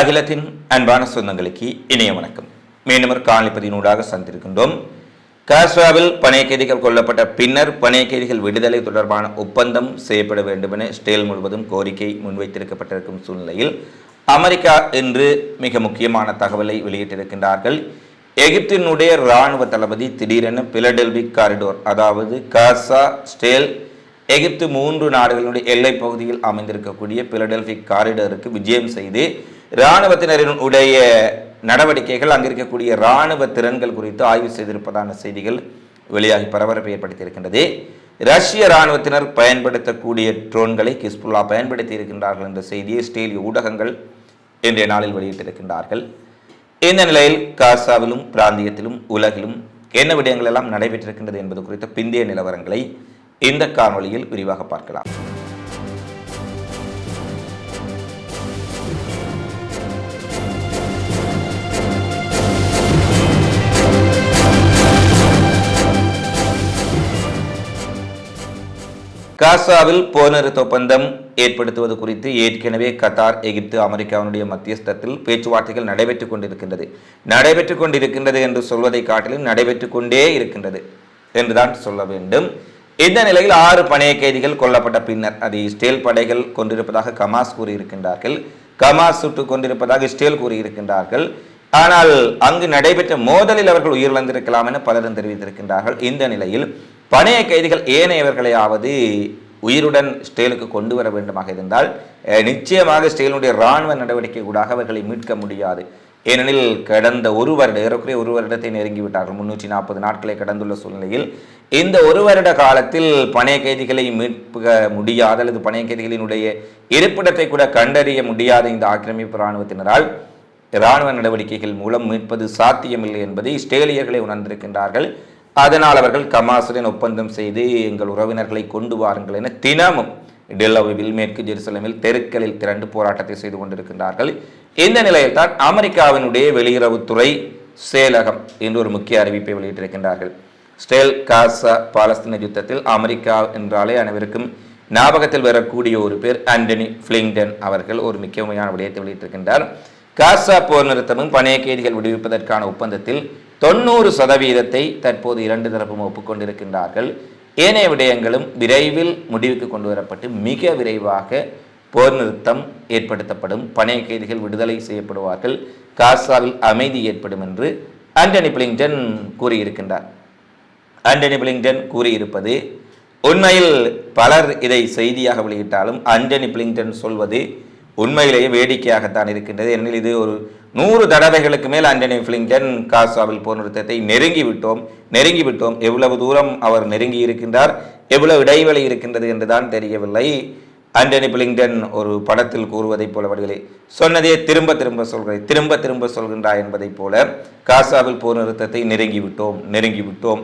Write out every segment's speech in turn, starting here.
அகிலத்தின் அன்பான சொந்தங்களுக்கு இணைய வணக்கம். மீண்டும் ஒரு காணொலிப்பதினூடாக சந்திருக்கின்றோம் காஸ்ராவில் பணைய கைதிகள் கொல்லப்பட்ட பின்னர் பணைய கைதிகள் விடுதலை தொடர்பான ஒப்பந்தம் செய்யப்பட வேண்டும் என ஸ்டேல் முழுவதும் கோரிக்கை முன்வைத்திருக்கப்பட்டிருக்கும் சூழ்நிலையில் அமெரிக்கா இன்று மிக முக்கியமான தகவலை வெளியிட்டிருக்கின்றார்கள். எகிப்தினுடைய இராணுவ தளபதி திடீரென பிலடெல்பிக் காரிடோர் அதாவது காசா ஸ்டேல் எகிப்து மூன்று நாடுகளுடைய எல்லைப் பகுதியில் அமைந்திருக்கக்கூடிய பிலடெல்பிக் காரிடருக்கு விஜயம் செய்து இராணுவத்தினரின் உடைய நடவடிக்கைகள் அங்கிருக்கக்கூடிய இராணுவ திறன்கள் குறித்து ஆய்வு செய்திருப்பதான செய்திகள் வெளியாகி பரபரப்பை ஏற்படுத்தியிருக்கின்றது. ரஷ்ய இராணுவத்தினர் பயன்படுத்தக்கூடிய ட்ரோன்களை கிஸ்புல்லா பயன்படுத்தி இருக்கின்றார்கள் என்ற செய்தியை ஸ்டீல் ஊடகங்கள் இன்றைய நாளில் வெளியிட்டிருக்கின்றார்கள். இந்த நிலையில் காசாவிலும் பிராந்தியத்திலும் உலகிலும் என்ன விடயங்கள் எல்லாம் நடைபெற்றிருக்கின்றது என்பது குறித்த பிந்தைய நிலவரங்களை இந்த காணொளியில் விரிவாக பார்க்கலாம். காசாவில் போர் நிறுத்த ஒப்பந்தம் ஏற்படுத்துவது குறித்து ஏற்கனவே கத்தார் எகிப்து அமெரிக்காவினுடைய மத்தியஸ்தத்தில் பேச்சுவார்த்தைகள் நடைபெற்றுக் கொண்டிருக்கின்றது. நடைபெற்றுக் கொண்டிருக்கின்றது என்று சொல்வதை காட்டிலும் நடைபெற்றுக் கொண்டே இருக்கின்றது என்றுதான் சொல்ல வேண்டும். இந்த நிலையில் ஆறு பணைய கைதிகள் கொல்லப்பட்ட பின்னர் அது இஸ்ரேல் படைகள் கொண்டிருப்பதாக கமாஸ் கூறியிருக்கின்றார்கள். கமாஸ் சுட்டுக் கொண்டிருப்பதாக இஸ்ரேல் கூறியிருக்கின்றார்கள். ஆனால் அங்கு நடைபெற்ற மோதலில் அவர்கள் உயிரிழந்திருக்கலாம் என பலரும் தெரிவித்திருக்கின்றார்கள். இந்த நிலையில் பணைய கைதிகள் ஏனையவர்களையாவது உயிருடன் ஸ்டேலுக்கு கொண்டு வர வேண்டுமாக இருந்தால் நிச்சயமாக ஸ்டேலுடைய இராணுவ நடவடிக்கை கூட அவர்களை மீட்க முடியாது. ஏனெனில் கடந்த ஒரு வருட ஏறக்குறைய ஒரு வருடத்தை நெருங்கிவிட்டார்கள் முன்னூற்றி நாற்பது நாட்களை கடந்துள்ள சூழ்நிலையில் இந்த ஒரு வருட காலத்தில் பணைய கைதிகளை மீட்க முடியாத அல்லது பணைய கைதிகளினுடைய இருப்பிடத்தை கூட கண்டறிய முடியாத இந்த ஆக்கிரமிப்பு இராணுவத்தினரால் இராணுவ நடவடிக்கைகள் மூலம் மீட்பது சாத்தியமில்லை என்பதை இஸ்ரேலியர்களை உணர்ந்திருக்கின்றார்கள். அதனால் அவர்கள் கமாசுடன் ஒப்பந்தம் செய்து எங்கள் உறவினர்களை கொண்டு வாருங்கள் என தினமும் டெல்லோவில் மேற்கு ஜெருசலமில் தெருக்களில் திரண்டு போராட்டத்தை செய்து கொண்டிருக்கின்றார்கள். இந்த நிலையில் தான் அமெரிக்காவினுடைய வெளியுறவுத்துறை செயலகம் என்று ஒரு முக்கிய அறிவிப்பை வெளியிட்டிருக்கின்றார்கள். ஸ்டேல் காசா பாலஸ்தீன யுத்தத்தில் அமெரிக்கா என்றாலே அனைவருக்கும் ஞாபகத்தில் வரக்கூடிய ஒரு பேர் ஆண்டனி பிளிங்டன் அவர்கள் ஒரு முக்கியமான விடயத்தை வெளியிட்டிருக்கின்றார். காசா போர் நிறுத்தமும் பணைய கைதிகள் விடுவிப்பதற்கான ஒப்பந்தத்தில் தொண்ணூறு சதவீதத்தை தற்போது இரண்டு தரப்பும் ஒப்புக்கொண்டிருக்கின்றார்கள். ஏனைய விடயங்களும் விரைவில் முடிவுக்கு கொண்டு வரப்பட்டு மிக விரைவாக போர் நிறுத்தம் ஏற்படுத்தப்படும். பணைய கைதிகள் விடுதலை செய்யப்படுவார்கள். காசாவில் அமைதி ஏற்படும் என்று ஆண்டனி பிளிங்டன் கூறியிருக்கின்றார். ஆண்டனி பிளிங்டன் கூறியிருப்பது உண்மையில் பலர் இதை செய்தியாக வெளியிட்டாலும் ஆண்டனி பிளிங்டன் சொல்வது உண்மையிலேயே வேடிக்கையாகத்தான் இருக்கின்றது. ஏனெனில் இது ஒரு நூறு தடவைகளுக்கு மேல் ஆண்டனி பிளிங்டன் காசாவில் போர் நிறுத்தத்தை நெருங்கி விட்டோம் நெருங்கி விட்டோம் எவ்வளவு தூரம் அவர் நெருங்கி இருக்கின்றார்? எவ்வளவு இடைவெளி இருக்கின்றது என்றுதான் தெரியவில்லை. ஆண்டனி பிளிங்டன் ஒரு படத்தில் கூறுவதைப் போல வடிகளை சொன்னதே திரும்ப திரும்ப சொல்கிறேன் திரும்ப திரும்ப சொல்கின்றா என்பதைப் போல காசாவில் போர் நிறுத்தத்தை நெருங்கி விட்டோம் நெருங்கி விட்டோம்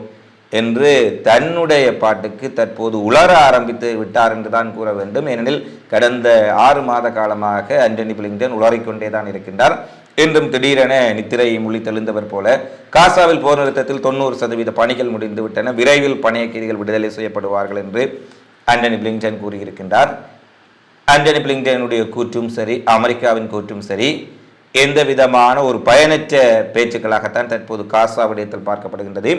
என்று தன்னுடைய பாட்டுக்கு தற்போது உலர ஆரம்பித்து விட்டார் என்று தான் கூற வேண்டும். ஏனெனில் கடந்த ஆறு மாத காலமாக ஆண்டனி பிளிங்டன் உளறிக்கொண்டே தான் இருக்கின்றார். என்றும் திடீரென நித்திரை மொழி தெளிந்தவர் போல காசாவில் போர் நிறுத்தத்தில் தொண்ணூறு சதவீத பணிகள் முடிந்து விட்டன. விரைவில் பணைய கைதிகள் விடுதலை செய்யப்படுவார்கள் என்று ஆண்டனி பிளிங்டன் கூறியிருக்கின்றார். ஆண்டனி பிளிங்டனுடைய கூற்றும் சரி அமெரிக்காவின் கூற்றும் சரி எந்த விதமான ஒரு பயனற்ற பேச்சுக்களாகத்தான் தற்போது காசா விடயத்தில் பார்க்கப்படுகின்றது.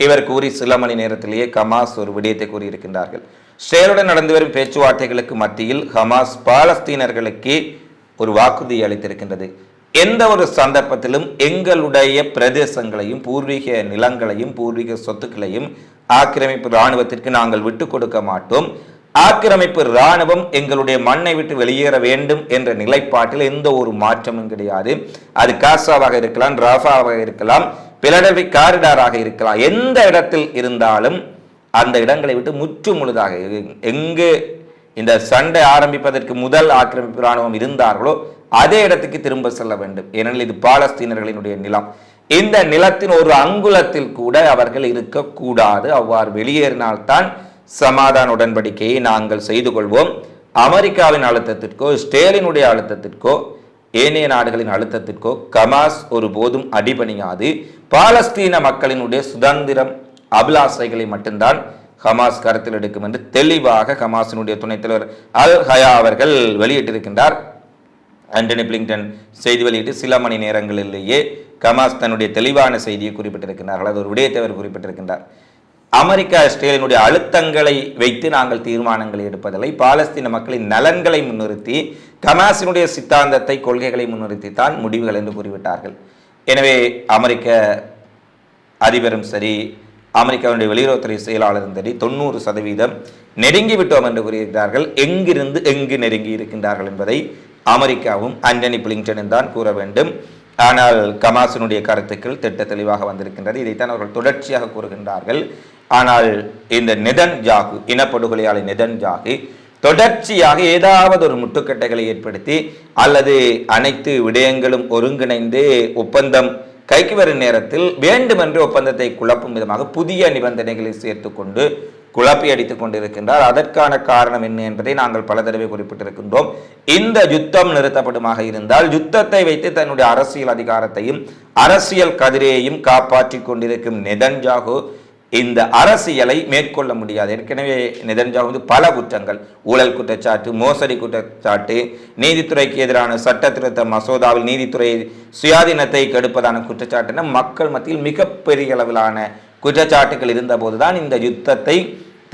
இவர் கூறி சில மணி நேரத்திலேயே கமாஸ் ஒரு விடயத்தை கூறியிருக்கின்றார்கள். ஷேருடன் நடந்து வரும் பேச்சுவார்த்தைகளுக்கு மத்தியில் ஹமாஸ் பாலஸ்தீனர்களுக்கு ஒரு வாக்குறுதி அளித்திருக்கின்றது. எந்த ஒரு சந்தர்ப்பத்திலும் எங்களுடைய பிரதேசங்களையும் பூர்வீக நிலங்களையும் பூர்வீக சொத்துக்களையும் ஆக்கிரமிப்பு இராணுவத்திற்கு நாங்கள் விட்டு கொடுக்க மாட்டோம். ஆக்கிரமிப்பு இராணுவம் எங்களுடைய மண்ணை விட்டு வெளியேற வேண்டும் என்ற நிலைப்பாட்டில் எந்த ஒரு மாற்றமும் கிடையாது. அது காசாவாக இருக்கலாம் ராஃபாவாக இருக்கலாம் பிலடவி காரிடாராக இருக்கலாம். எந்த இடத்தில் இருந்தாலும் அந்த இடங்களை விட்டு முற்று முழுதாக எங்கு இந்த சண்டை ஆரம்பிப்பதற்கு முதல் ஆக்கிரமிப்பு இராணுவம் இருந்தார்களோ அதே இடத்துக்கு திரும்ப செல்ல வேண்டும். ஏனெனில் இது பாலஸ்தீனர்களினுடைய நிலம். இந்த நிலத்தின் ஒரு அங்குலத்தில் கூட அவர்கள் இருக்கக்கூடாது. அவ்வாறு வெளியேறினால்தான் சமாதான உடன்படிக்கையை நாங்கள் செய்து கொள்வோம். அமெரிக்காவின் அழுத்தத்திற்கோ ஸ்டேலினுடைய அழுத்தத்திற்கோ ஏனைய நாடுகளின் அழுத்தத்திற்கோ கமாஸ் ஒருபோதும் அடிபணியாது. பாலஸ்தீன மக்களினுடைய சுதந்திரம் அபிலாசைகளை மட்டும்தான் ஹமாஸ் கருத்தில் எடுக்கும் என்று தெளிவாக ஹமாஸினுடைய துணைத் தலைவர் அல் ஹயா அவர்கள் வெளியிட்டிருக்கின்றார். ஆண்டனி பிளிங்டன் செய்தி வெளியிட்டு சில மணி நேரங்களிலேயே கமாஸ் தன்னுடைய தெளிவான செய்தியை குறிப்பிட்டிருக்கிறார்கள் அல்லது ஒரு விடயத்தை அவர் குறிப்பிட்டிருக்கின்றார். அமெரிக்கா இஸ்ரேலினுடைய அழுத்தங்களை வைத்து நாங்கள் தீர்மானங்களை எடுப்பதில்லை. பாலஸ்தீன மக்களின் நலன்களை முன்னிறுத்தி கமாசினுடைய சித்தாந்தத்தை கொள்கைகளை முன்னிறுத்தி தான் முடிவுகள் என்று கூறிவிட்டார்கள். எனவே அமெரிக்க அதிபரும் சரி அமெரிக்காவுடைய வெளியுறவுத்துறை செயலாளரும் சரி தொண்ணூறு சதவீதம் நெருங்கி விட்டோம் என்று கூறியிருக்கிறார்கள். எங்கிருந்து எங்கு நெருங்கி இருக்கின்றார்கள் என்பதை அமெரிக்காவும் ஆண்டனி பிளிங்டனும் தான் கூற வேண்டும். ஆனால் கமாசினுடைய கருத்துக்கள் திட்ட தெளிவாக வந்திருக்கின்றது. இதைத்தான் அவர்கள் தொடர்ச்சியாக கூறுகின்றார்கள். ஆனால் இந்த நிதன் ஜாகு இனப்படுகொலையாளி நிதன் ஜாகு தொடர்ச்சியாக ஏதாவது ஒரு முட்டுக்கட்டைகளை ஏற்படுத்தி அல்லது அனைத்து விடயங்களும் ஒருங்கிணைந்து ஒப்பந்தம் கைக்கு வரும் நேரத்தில் வேண்டுமென்று ஒப்பந்தத்தை குழப்பும் விதமாக புதிய நிபந்தனைகளை சேர்த்துக்கொண்டு குழப்பி அடித்துக் கொண்டிருக்கின்றார். அதற்கான காரணம் என்ன என்பதை நாங்கள் பல தடவை குறிப்பிட்டிருக்கின்றோம். இந்த யுத்தம் நிறுத்தப்படுமாக இருந்தால் யுத்தத்தை வைத்து தன்னுடைய அரசியல் அதிகாரத்தையும் அரசியல் கதிரையையும் காப்பாற்றிக் கொண்டிருக்கும் நெதன்ஜாகு இந்த அரசியலை மேற்கொள்ள முடியாது. ஏற்கனவே நெதன்ஜாகு வந்து பல குற்றங்கள் ஊழல் குற்றச்சாட்டு மோசடி குற்றச்சாட்டு நீதித்துறைக்கு எதிரான சட்ட திருத்த மசோதாவில் நீதித்துறை சுயாதீனத்தை கெடுப்பதான குற்றச்சாட்டுன மக்கள் மத்தியில் மிகப்பெரிய அளவிலான குற்றச்சாட்டுகள் இருந்தபோதுதான் இந்த யுத்தத்தை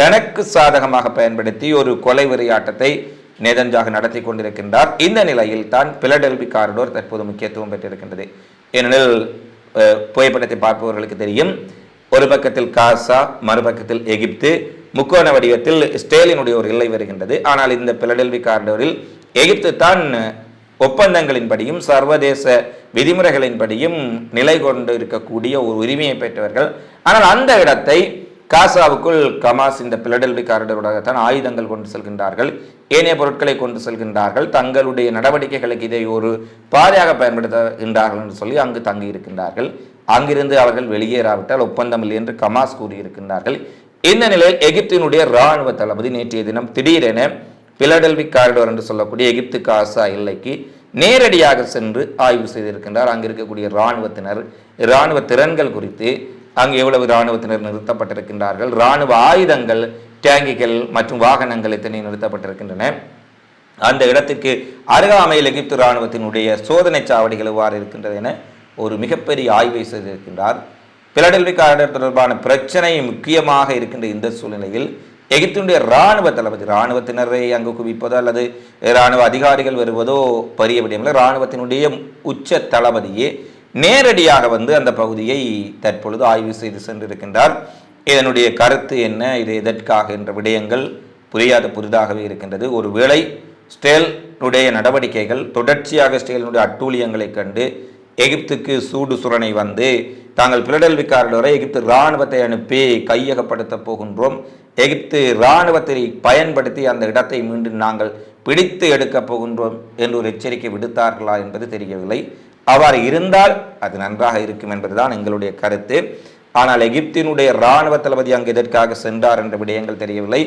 தனக்கு சாதகமாக பயன்படுத்தி ஒரு கொலை வெறியாட்டத்தை நேதன்ஜாக நடத்தி கொண்டிருக்கின்றார். இந்த நிலையில் தான் பிலடெல்பி காரிடோர் தற்போது முக்கியத்துவம் பெற்றிருக்கின்றது. ஏனெனில் புகைப்படத்தை பார்ப்பவர்களுக்கு தெரியும் ஒரு பக்கத்தில் காசா மறுபக்கத்தில் எகிப்து முக்கோண வடிவத்தில் ஸ்டேலினுடைய ஒரு எல்லை வருகின்றது. ஆனால் இந்த பிலடெல்வி காரிடோரில் எகிப்து தான் ஒப்பந்தங்களின்படியும் சர்வதேச விதிமுறைகளின்படியும் நிலை கொண்டு இருக்கக்கூடிய ஒரு உரிமையை பெற்றவர்கள். ஆனால் அந்த இடத்தை காசாவுக்குள் கமாஸ் இந்த பிலடெல்வி காரிடரோடாகத்தான் ஆயுதங்கள் கொண்டு செல்கின்றார்கள். ஏனைய பொருட்களை கொண்டு செல்கின்றார்கள். தங்களுடைய நடவடிக்கைகளுக்கு இதை ஒரு பாதையாக பயன்படுத்துகின்றார்கள் என்று சொல்லி அங்கு தங்கி இருக்கின்றார்கள் அங்கிருந்து அவர்கள் வெளியேறாவிட்டால் ஒப்பந்தம் இல்லை என்று கமாஸ் கூறியிருக்கின்றார்கள். இந்த நிலையில் எகிப்தினுடைய இராணுவ தளபதி நேற்றைய தினம் திடீரென பிலடெல்வி காரிடோர் என்று சொல்லக்கூடிய எகிப்து காசா எல்லைக்கு நேரடியாக சென்று ஆய்வு செய்திருக்கின்றார். அங்கு இருக்கக்கூடிய இராணுவத்தினர் இராணுவ திறன்கள் குறித்து அங்கு எவ்வளவு இராணுவத்தினர் நிறுத்தப்பட்டிருக்கின்றார்கள் இராணுவ ஆயுதங்கள் டேங்கிகள் மற்றும் வாகனங்கள் எத்தனை நிறுத்தப்பட்டிருக்கின்றன. அந்த இடத்திற்கு அருகாமையில் எகிப்து இராணுவத்தினுடைய சோதனை சாவடிகள் எவ்வாறு இருக்கின்றது என ஒரு மிகப்பெரிய ஆய்வை செய்திருக்கின்றார். பிலடெல்வி காரிடர் தொடர்பான பிரச்சனை முக்கியமாக இருக்கின்ற இந்த சூழ்நிலையில் எகிப்தினுடைய இராணுவ தளபதி இராணுவத்தினரை அங்கு குவிப்பதோ அல்லது இராணுவ அதிகாரிகள் வருவதோ பெரிய விடயமில்லை இராணுவத்தினுடைய உச்ச தளபதியே நேரடியாக வந்து அந்த பகுதியை தற்பொழுது ஆய்வு செய்து சென்றிருக்கின்றார். இதனுடைய கருத்து என்ன? இது எதற்காக என்ற விடயங்கள் புரியாத புதிதாகவே இருக்கின்றது. ஒருவேளை ஸ்டேலுடைய நடவடிக்கைகள் தொடர்ச்சியாக ஸ்டேலினுடைய அட்டூழியங்களைக் கண்டு எகிப்துக்கு சூடு சுரணை வந்து தாங்கள் பிலடெல்வி காரிடோரை எகிப்து இராணுவத்தை அனுப்பி கையகப்படுத்த போகின்றோம். எகிப்து இராணுவத்தை பயன்படுத்தி அந்த இடத்தை மீண்டும் நாங்கள் பிடித்து எடுக்கப் போகின்றோம் என்று ஒரு எச்சரிக்கை விடுத்தார்களா என்பது தெரியவில்லை. அவ்வாறு இருந்தால் அது நன்றாக இருக்கும் என்பதுதான் எங்களுடைய கருத்து. ஆனால் எகிப்தினுடைய இராணுவ தளபதி அங்கு எதற்காக சென்றார் என்ற விடயங்கள் தெரியவில்லை.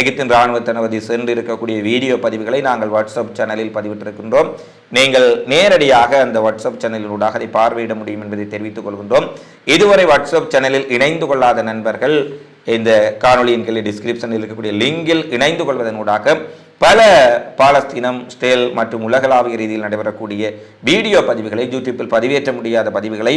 எகிப்தின் இராணுவ தளபதி சென்று இருக்கக்கூடிய வீடியோ பதிவுகளை நாங்கள் வாட்ஸ்அப் சேனலில் பதிவிட்டிருக்கின்றோம். நீங்கள் நேரடியாக அந்த வாட்ஸ்அப் சேனலினூடாக அதை பார்வையிட முடியும் என்பதை தெரிவித்துக் கொள்கின்றோம். இதுவரை வாட்ஸ்அப் சேனலில் இணைந்து கொள்ளாத நண்பர்கள் இந்த காணொலியின் கீழே டிஸ்கிரிப்ஷனில் இருக்கக்கூடிய லிங்கில் இணைந்து கொள்வதனூடாக பல பாலஸ்தீனம் ஸ்டேல் மற்றும் உலகளாவிய ரீதியில் நடைபெறக்கூடிய வீடியோ பதிவுகளை யூடியூப்பில் பதிவேற்ற முடியாத பதிவுகளை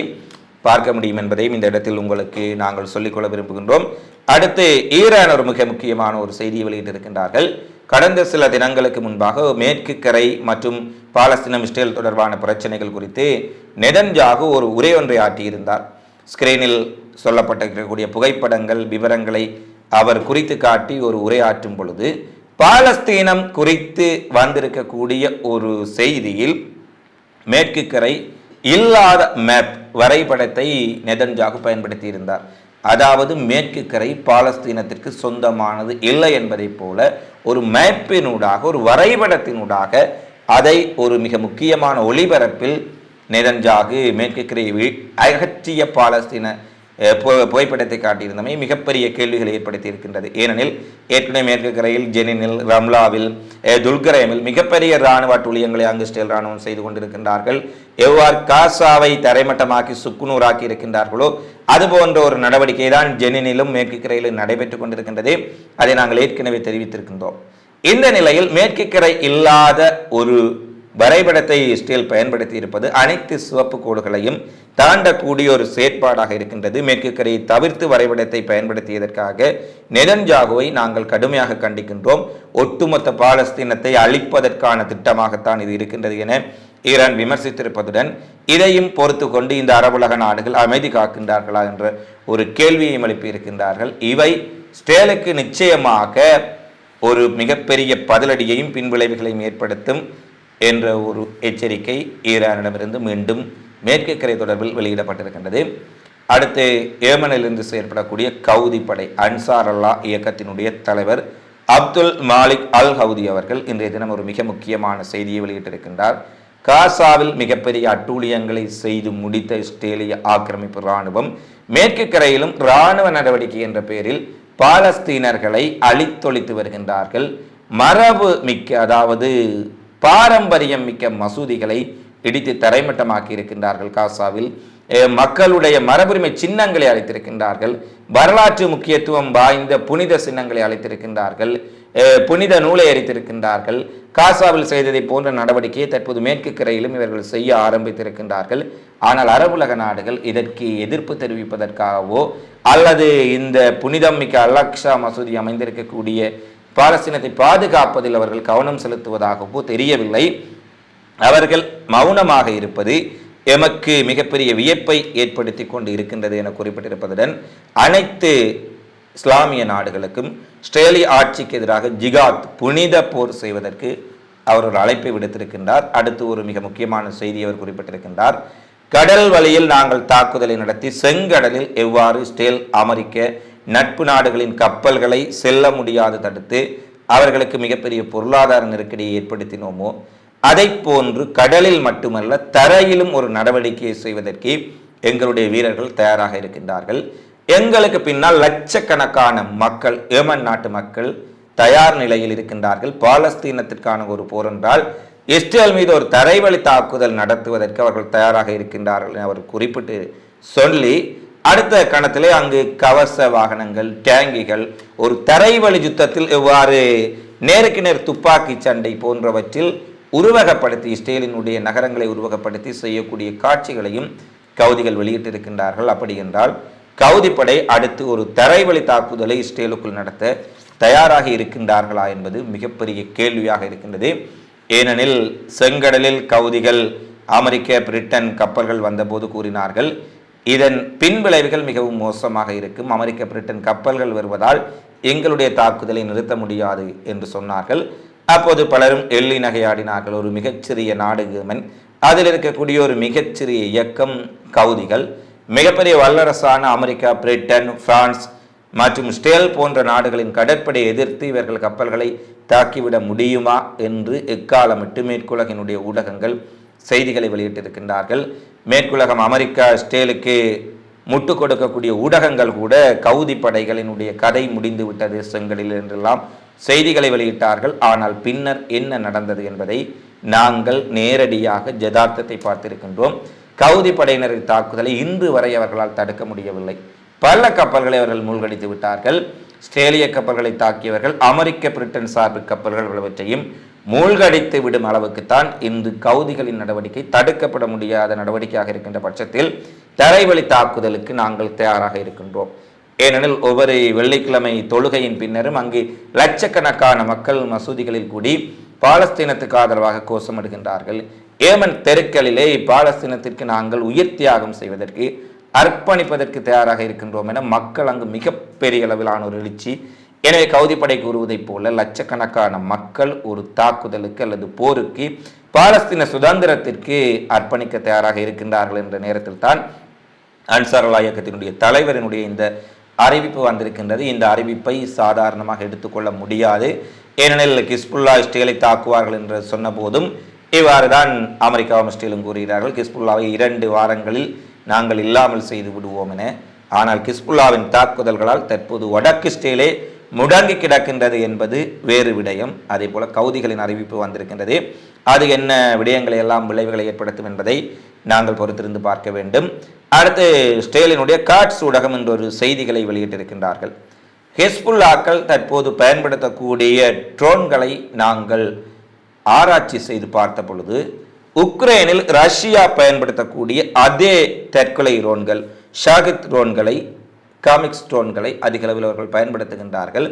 பார்க்க முடியும் என்பதையும் இந்த இடத்தில் உங்களுக்கு நாங்கள் சொல்லிக்கொள்ள விரும்புகின்றோம். அடுத்து ஈரான் ஒரு மிக முக்கியமான ஒரு செய்தியை வெளியிட்டிருக்கின்றார்கள். கடந்த சில தினங்களுக்கு முன்பாக மேற்கு கரை மற்றும் பாலஸ்தீனம் இஸ்ரேல் தொடர்பான பிரச்சனைகள் குறித்து நெதன்ஜாகு ஒரு உரை ஒன்றை ஆட்டியிருந்தார் ஸ்கிரீனில் சொல்லப்பட்டிருக்கக்கூடிய புகைப்படங்கள் விவரங்களை அவர் குறித்து காட்டி ஒரு உரையாற்றும் பொழுது பாலஸ்தீனம் குறித்து வந்திருக்கக்கூடிய ஒரு செய்தியில் மேற்கு கரை இல்லாத மேப் வரைபடத்தை நெதன்ஜாகு பயன்படுத்தி இருந்தார் அதாவது மேற்கு கரை பாலஸ்தீனத்திற்கு சொந்தமானது இல்லை என்பதைப் போல ஒரு மேப்பினூடாக ஒரு வரைபடத்தினூடாக அதை ஒரு மிக முக்கியமான ஒளிபரப்பில் நெதன்ஜாகு மேற்கு கரையை அகற்றிய பாலஸ்தீன புகைப்படத்தை காட்டியிருந்தமை மிகப்பெரிய கேள்விகளை ஏற்படுத்தி இருக்கின்றது ஏனெனில் ஏற்கனவே மேற்கு கரையில் ஜெனினில் ரம்லாவில் துல்கரேமில் மிகப்பெரிய இராணுவ அட்டூழியங்களை அங்கு ஸ்டேல் இராணுவம் செய்து கொண்டிருக்கின்றார்கள். எவ்வாறு காசாவை தரைமட்டமாக்கி சுக்குநூறாக்கி இருக்கின்றார்களோ அது போன்ற ஒரு நடவடிக்கை தான் ஜெனினிலும் மேற்கு கரையிலும் நடைபெற்றுக் கொண்டிருக்கின்றது. அதை நாங்கள் ஏற்கனவே தெரிவித்திருக்கின்றோம். இந்த நிலையில் மேற்கு கரை இல்லாத ஒரு வரைபடத்தை இஸ்ரேல் பயன்படுத்தி இருப்பது அனைத்து சிவப்பு கோடுகளையும் தாண்டக்கூடிய ஒரு செயற்பாடாக இருக்கின்றது. மேற்கு கரையை தவிர்த்து வரைபடத்தை பயன்படுத்தியதற்காக நெதன்ஜாகுவை நாங்கள் கடுமையாக கண்டிக்கின்றோம். ஒட்டுமொத்த பாலஸ்தீனத்தை அழிப்பதற்கான திட்டமாகத்தான் இது இருக்கின்றது என ஈரான் விமர்சித்திருப்பதுடன் இதையும் பொறுத்து கொண்டு இந்த அரபுலக நாடுகள் அமைதி காக்கின்றார்களா என்ற ஒரு கேள்வியையும் எழுப்பியிருக்கின்றார்கள். இவை ஸ்டேலுக்கு நிச்சயமாக ஒரு மிகப்பெரிய பதிலடியையும் பின்விளைவுகளையும் ஏற்படுத்தும் என்ற ஒரு எச்சரிக்கை ஈரானிடமிருந்து மீண்டும் மேற்கு கரை தொடர்பில் வெளியிடப்பட்டிருக்கின்றது. அடுத்து ஏமனிலிருந்து செயற்படக்கூடிய கவுதி படை அன்சார் அல்லா இயக்கத்தினுடைய தலைவர் அப்துல் மாலிக் அல் ஹவுதி அவர்கள் இன்றைய தினம் ஒரு மிக முக்கியமான செய்தியை வெளியிட்டிருக்கின்றார். காசாவில் மிகப்பெரிய அட்டூழியங்களை செய்து முடித்த இஸ்ரேலிய ஆக்கிரமிப்பு இராணுவம் மேற்கு கரையிலும் இராணுவ நடவடிக்கை என்ற பெயரில் பாலஸ்தீனர்களை அழித்தொழித்து வருகின்றார்கள். மரபு மிக்க அதாவது பாரம்பரியம் மிக்க மசூதிகளை இடித்து தரைமட்டமாக்கி இருக்கின்றார்கள் காசாவில். மக்களுடைய மரபுரிமை சின்னங்களை அழைத்திருக்கின்றார்கள். வரலாற்று முக்கியத்துவம் வாய்ந்த புனித சின்னங்களை அழைத்திருக்கின்றார்கள். புனித நூலை எரித்திருக்கின்றார்கள். காசாவில் செய்ததை போன்ற நடவடிக்கையை தற்போது மேற்கு கரையிலும் இவர்கள் செய்ய ஆரம்பித்திருக்கின்றார்கள். ஆனால் அரபுலக நாடுகள் இதற்கு எதிர்ப்பு தெரிவிப்பதற்காகவோ அல்லது இந்த புனிதம் மிக்க அலக்ஷா மசூதி அமைந்திருக்கக்கூடிய பாலஸ்தீனத்தை பாதுகாப்பதில் அவர்கள் கவனம் செலுத்துவதாகவோ தெரியவில்லை. அவர்கள் மௌனமாக இருப்பது எமக்கு மிகப்பெரிய வியப்பை ஏற்படுத்தி கொண்டு இருக்கின்றது என குறிப்பிட்டிருப்பதுடன் அனைத்து இஸ்லாமிய நாடுகளுக்கும் ஸ்ட்ரேலிய ஆட்சிக்கு எதிராக ஜிகாத் புனித போர் செய்வதற்கு அவர் ஒரு அழைப்பை விடுத்திருக்கின்றார். அடுத்து ஒரு மிக முக்கியமான செய்தி அவர் குறிப்பிட்டிருக்கின்றார். கடல் வழியில் நாங்கள் தாக்குதலை நடத்தி செங்கடலில் எவ்வாறு ஸ்டேல் அமெரிக்க நட்பு நாடுகளின் கப்பல்களை செல்ல முடியாது தடுத்து அவர்களுக்கு மிகப்பெரிய பொருளாதார நெருக்கடியை ஏற்படுத்தினோமோ அதை போன்று கடலில் மட்டுமல்ல தரையிலும் ஒரு நடவடிக்கையை செய்வதற்கு எங்களுடைய வீரர்கள் தயாராக இருக்கின்றார்கள். எங்களுக்கு பின்னால் லட்சக்கணக்கான மக்கள் ஏமன் நாட்டு மக்கள் தயார் நிலையில் இருக்கின்றார்கள். பாலஸ்தீனத்திற்கான ஒரு போர் என்றால் இஸ்ரேல் மீது ஒரு தரைவழி தாக்குதல் நடத்துவதற்கு அவர்கள் தயாராக இருக்கின்றார்கள் என அவர் குறிப்பிட்டு சொல்லி அடுத்த கணத்திலே அங்கு கவச வாகனங்கள் டேங்கிகள் ஒரு தரைவழி யுத்தத்தில் எவ்வாறு நேருக்கு நேர் துப்பாக்கி சண்டை போன்றவற்றில் உருவகப்படுத்தி இஸ்ரேலினுடைய நகரங்களை உருவகப்படுத்தி செய்யக்கூடிய காட்சிகளையும் கவுதிகள் வெளியிட்டிருக்கின்றார்கள். அப்படி என்றால் கவுதிப்படை அடுத்து ஒரு தரைவழி தாக்குதலை இஸ்ரேலுக்குள் நடத்த தயாராக இருக்கின்றார்களா என்பது மிகப்பெரிய கேள்வியாக இருக்கின்றது. ஏனெனில் செங்கடலில் கவுதிகள் அமெரிக்க பிரிட்டன் கப்பல்கள் வந்தபோது கூறினார்கள் இதன் பின்விளைவுகள் மிகவும் மோசமாக இருக்கும். அமெரிக்க பிரிட்டன் கப்பல்கள் வருவதால் எங்களுடைய தாக்குதலை நிறுத்த முடியாது என்று சொன்னார்கள். அப்போது பலரும் எள்ளி நகையாடினார்கள். ஒரு மிகச்சிறிய நாடுகமன் அதில் இருக்கக்கூடிய ஒரு மிகச்சிறிய இயக்கம் கவுதிகள் மிகப்பெரிய வல்லரசான அமெரிக்கா பிரிட்டன் பிரான்ஸ் மற்றும் ஸ்டேல் போன்ற நாடுகளின் கடற்படையை எதிர்த்து இவர்கள் கப்பல்களை தாக்கிவிட முடியுமா என்று எக்காலமிட்டு மேற்குலகினுடைய ஊடகங்கள் செய்திகளை வெளியிட்டிருக்கின்றார்கள். மேற்குலகம் அமெரிக்கா ஸ்டேலுக்கு முட்டு கொடுக்கக்கூடிய ஊடகங்கள் கூட கவுதி படைகளினுடைய கதை முடிந்து விட்டது செங்கலில் என்றெல்லாம் செய்திகளை வெளியிட்டார்கள். ஆனால் பின்னர் என்ன நடந்தது என்பதை நாங்கள் நேரடியாக ஜதார்த்தத்தை பார்த்திருக்கின்றோம். கவுதி படையினரின் தாக்குதலை இன்று வரை அவர்களால் தடுக்க முடியவில்லை. பல கப்பல்களை அவர்கள் மூழ்கடித்து விட்டார்கள். ஸ்ட்ரேலிய கப்பல்களை தாக்கியவர்கள் அமெரிக்க பிரிட்டன் சார்பு கப்பல்கள் பலவற்றையும் மூழ்கடித்து விடும் அளவுக்குத்தான் இன்று கவுதிகளின் நடவடிக்கை தடுக்கப்பட முடியாத நடவடிக்கையாக இருக்கின்ற பட்சத்தில் தரைவழி தாக்குதலுக்கு நாங்கள் தயாராக இருக்கின்றோம். ஏனெனில் ஒவ்வொரு வெள்ளிக்கிழமை தொழுகையின் பின்னரும் அங்கு லட்சக்கணக்கான மக்கள் மசூதிகளில் கூடி பாலஸ்தீனத்துக்கு ஆதரவாக கோஷமிடுகின்றார்கள். ஏமன் தெருக்களிலே பாலஸ்தீனத்திற்கு நாங்கள் உயிர் தியாகம் செய்வதற்கு அர்ப்பணிப்பதற்கு தயாராக இருக்கின்றோம் என மக்கள் அங்கு மிகப்பெரிய அளவிலான ஒரு எழுச்சி எனவே கவுதிப்படை கூறுவதைப் போல லட்சக்கணக்கான மக்கள் ஒரு தாக்குதலுக்கு அல்லது போருக்கு பாலஸ்தீன சுதந்திரத்திற்கு அர்ப்பணிக்க தயாராக இருக்கின்றார்கள் என்ற நேரத்தில் தான் அன்சாரல்லா இயக்கத்தினுடைய தலைவரினுடைய இந்த அறிவிப்பு வந்திருக்கின்றது. இந்த அறிவிப்பை சாதாரணமாக எடுத்துக்கொள்ள முடியாது. ஏனெனில் கிஸ்புல்லா இஸ்ரேலை தாக்குவார்கள் என்று சொன்ன போதும் இவ்வாறு தான் அமெரிக்காவும் இஸ்ரேலும் கூறுகிறார்கள். கிஸ்புல்லாவை இரண்டு வாரங்களில் நாங்கள் இல்லாமல் செய்து விடுவோம் என. ஆனால் கிஸ்புல்லாவின் தாக்குதல்களால் தற்போது வடக்கு இஸ்ரேலே முடங்கி கிடக்கின்றது என்பது வேறு விடயம். அதே போல கவுதிகளின் அறிவிப்பு வந்திருக்கின்றது. அது என்ன விடயங்களை எல்லாம் விளைவுகளை ஏற்படுத்தும் என்பதை நாங்கள் பொறுத்திருந்து பார்க்க வேண்டும். அடுத்து ஸ்டேலினுடைய காட்ஸ் ஊடகம் என்ற ஒரு செய்திகளை வெளியிட்டிருக்கின்றார்கள். ஹெஸ்புல்லாக்கள் தற்போது பயன்படுத்தக்கூடிய ட்ரோன்களை நாங்கள் ஆராய்ச்சி செய்து பார்த்த பொழுது உக்ரைனில் ரஷ்யா பயன்படுத்தக்கூடிய அதே தற்கொலை ரோன்கள் ஷாகித் ரோன்களை காமிக்ஸ் ட்ரோன்களை அதிகளவில் அவர்கள் பயன்படுத்துகின்றார்கள்.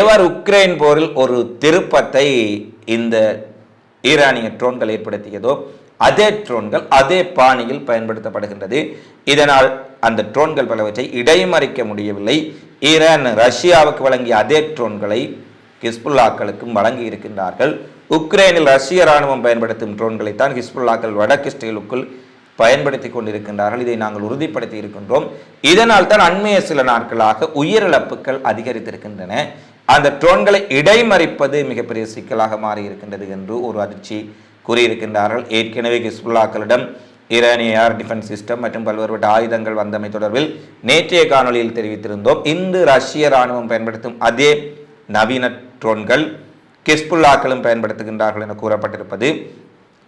எவர் உக்ரைன் போரில் ஒரு திருப்பத்தை இந்த ஈரானிய ட்ரோன்கள் ஏற்படுத்தியதோ அதே ட்ரோன்கள் அதே பாணியில் பயன்படுத்தப்படுகின்றது. இதனால் அந்த ட்ரோன்கள் பலவற்றை இடைமறிக்க முடியவில்லை. ஈரான் ரஷ்யாவுக்கு வழங்கிய அதே ட்ரோன்களை ஹிஸ்புல்லாக்களுக்கும் வழங்கி இருக்கின்றார்கள். உக்ரைனில் ரஷ்ய ராணுவம் பயன்படுத்தும் ட்ரோன்களைத்தான் ஹிஸ்புல்லாக்கள் வடக்கு ஸ்டீலுக்குள் பயன்படுத்தி கொண்டிருக்கின்றார்கள். இதை நாங்கள் உறுதிப்படுத்தி இருக்கின்றோம். இதனால் தான் அண்மைய சில நாட்களாக உயிரிழப்புகள் அதிகரித்திருக்கின்றன. அந்த ட்ரோன்களை இடைமறிப்பது மிகப்பெரிய சிக்கலாக மாறியிருக்கின்றது என்று ஒரு அதிர்ச்சி கூறியிருக்கின்றார்கள். ஏற்கனவே ஹிஸ்புல்லாக்களிடம் ஈரானிய ஏர் டிஃபென்ஸ் சிஸ்டம் மற்றும் பல்வேறுபட்ட ஆயுதங்கள் வந்தமை தொடர்பில் நேற்றைய காணொலியில் தெரிவித்திருந்தோம். இன்று ரஷ்ய ராணுவம் பயன்படுத்தும் அதே நவீன ட்ரோன்கள் கிஸ்புல்லாக்களும் பயன்படுத்துகின்றார்கள் என கூறப்பட்டிருப்பது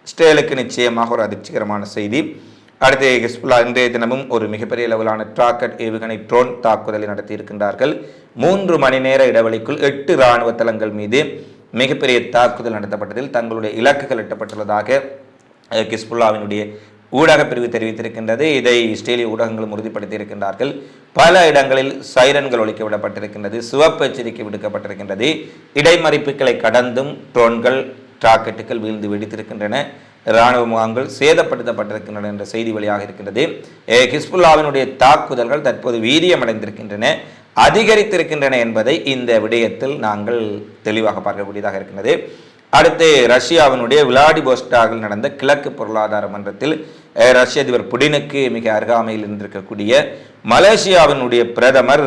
இஸ்ரேலுக்கு நிச்சயமாக ஒரு அதிர்ச்சிகரமான செய்தி. அடுத்து ஹிஸ்புல்லா இன்றைய தினமும் ஒரு மிகப்பெரிய அளவிலான ட்ராக்கெட் ஏவுகணை ட்ரோன் தாக்குதலை நடத்தியிருக்கின்றார்கள். மூன்று மணி நேர இடைவெளிக்குள் எட்டு இராணுவ தளங்கள் மீது மிகப்பெரிய தாக்குதல் நடத்தப்பட்டதில் தங்களுடைய இலக்குகள் எட்டப்பட்டுள்ளதாக ஹிஸ்புல்லாவினுடைய ஊடக பிரிவு தெரிவித்திருக்கின்றது. இதை இஸ்ரேலிய ஊடகங்களும் உறுதிப்படுத்தி இருக்கின்றார்கள் பல இடங்களில் சைரன்கள் ஒழிக்க விடப்பட்டிருக்கின்றது சிவப்பு எச்சரிக்கை விடுக்கப்பட்டிருக்கின்றது. இடைமறிப்புகளை கடந்தும் ட்ரோன்கள் ராக்கெட்டுகள் வீழ்ந்து வெடித்திருக்கின்றன. இராணுவ முகாம்கள் சேதப்படுத்தப்பட்டிருக்கின்றன என்ற செய்தி வழியாக இருக்கின்றது. ஹிஸ்புல்லாவினுடைய தாக்குதல்கள் தற்போது வீரியமடைந்திருக்கின்றன. அதிகரித்திருக்கின்றன என்பதை இந்த விடயத்தில் நாங்கள் தெளிவாக பார்க்கக்கூடியதாக இருக்கின்றது. அடுத்து ரஷ்யாவினுடைய விளாடிபோஸ்டாகில் நடந்த கிழக்கு பொருளாதார மன்றத்தில் ரஷ்ய அதிபர் புடினுக்கு மிக அருகாமையில் இருந்திருக்கக்கூடிய மலேசியாவினுடைய பிரதமர்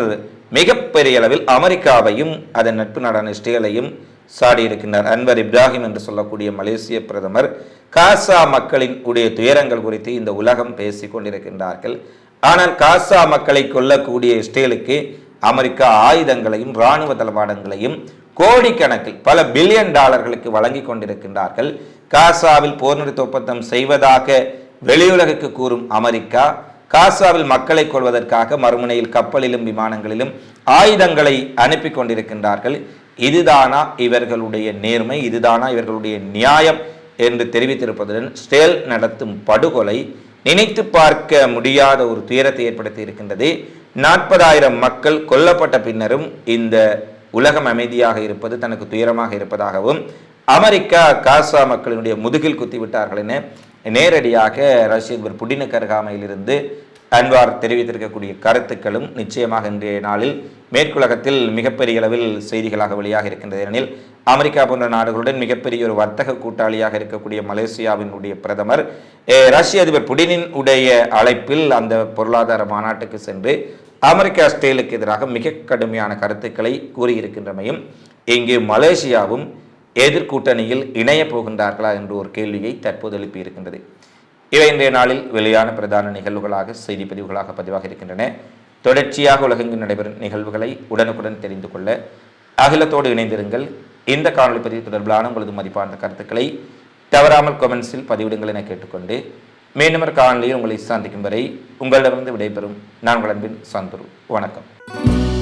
மிகப்பெரிய அளவில் அமெரிக்காவையும் அதன் நட்பு நாடான இஸ்ரேலையும் சாடி இருக்கின்றார். அன்வர் இப்ராஹிம் என்று சொல்லக்கூடிய மலேசிய பிரதமர் காசா மக்களின் உடைய துயரங்கள் குறித்து இந்த உலகம் பேசி கொண்டிருக்கின்றார்கள். ஆனால் காசா மக்களை கொல்லக்கூடிய இஸ்ரேலுக்கு அமெரிக்கா ஆயுதங்களையும் இராணுவ தளவாடங்களையும் கோடிக்கணக்கில் பல பில்லியன் டாலர்களுக்கு வழங்கி கொண்டிருக்கின்றார்கள். காசாவில் போர் நிறுத்த ஒப்பந்தம் செய்வதாக வெளியுலகுக்கு கூறும் அமெரிக்கா காசாவில் மக்களை கொள்வதற்காக மறுமுனையில் கப்பலிலும் விமானங்களிலும் ஆயுதங்களை அனுப்பி கொண்டிருக்கின்றார்கள். இதுதானா இவர்களுடைய நேர்மை? இதுதானா இவர்களுடைய நியாயம்? என்று தெரிவித்திருப்பதுடன் ஸ்டேல் நடத்தும் படுகொலை நினைத்து பார்க்க முடியாத ஒரு துயரத்தை ஏற்படுத்தி இருக்கின்றது. நாற்பதாயிரம் மக்கள் கொல்லப்பட்ட பின்னரும் இந்த உலகம் அமைதியாக இருப்பது தனக்கு துயரமாக இருப்பதாகவும் அமெரிக்கா காசா மக்களினுடைய முதுகில் குத்திவிட்டார்கள் என நேரடியாக ரஷ்ய அதிபர் புடினுக்கு அருகாமையிலிருந்து அன்வார் தெரிவித்திருக்கக்கூடிய கருத்துக்களும் நிச்சயமாக இன்றைய நாளில் மேற்குலகத்தில் மிகப்பெரிய அளவில் செய்திகளாக வெளியாக இருக்கின்றது. ஏனெனில் அமெரிக்கா போன்ற நாடுகளுடன் மிகப்பெரிய ஒரு வர்த்தக கூட்டாளியாக இருக்கக்கூடிய மலேசியாவினுடைய பிரதமர் ரஷ்ய அதிபர் புடினின் உடைய அழைப்பில் அந்த பொருளாதார மாநாட்டுக்கு சென்று அமெரிக்கா ஸ்டேலுக்கு எதிராக மிக கடுமையான கருத்துக்களை கூறியிருக்கின்றமையும் இங்கு மலேசியாவும் எதிர்கூட்டணியில் இணையப் போகின்றார்களா என்று ஒரு கேள்வியை தற்போது எழுப்பியிருக்கின்றது. இவை இன்றைய நாளில் வெளியான பிரதான நிகழ்வுகளாக செய்தி பதிவுகளாக பதிவாக இருக்கின்றன. தொடர்ச்சியாக உலகெங்கு நடைபெறும் நிகழ்வுகளை உடனுக்குடன் தெரிந்து கொள்ள அகிலத்தோடு இணைந்திருங்கள். இந்த காணொளி பதிவு தொடர்பிலான உங்களது மதிப்பான கருத்துக்களை தவறாமல் கொமெண்ட்ஸில் பதிவிடுங்கள் என கேட்டுக்கொண்டு மீண்டும் ஒரு காணொலியில் உங்களை சந்திக்கும் வரை உங்களிடமிருந்து விடைபெறும். நான் உங்கள் அன்பின் சந்துரு. வணக்கம்.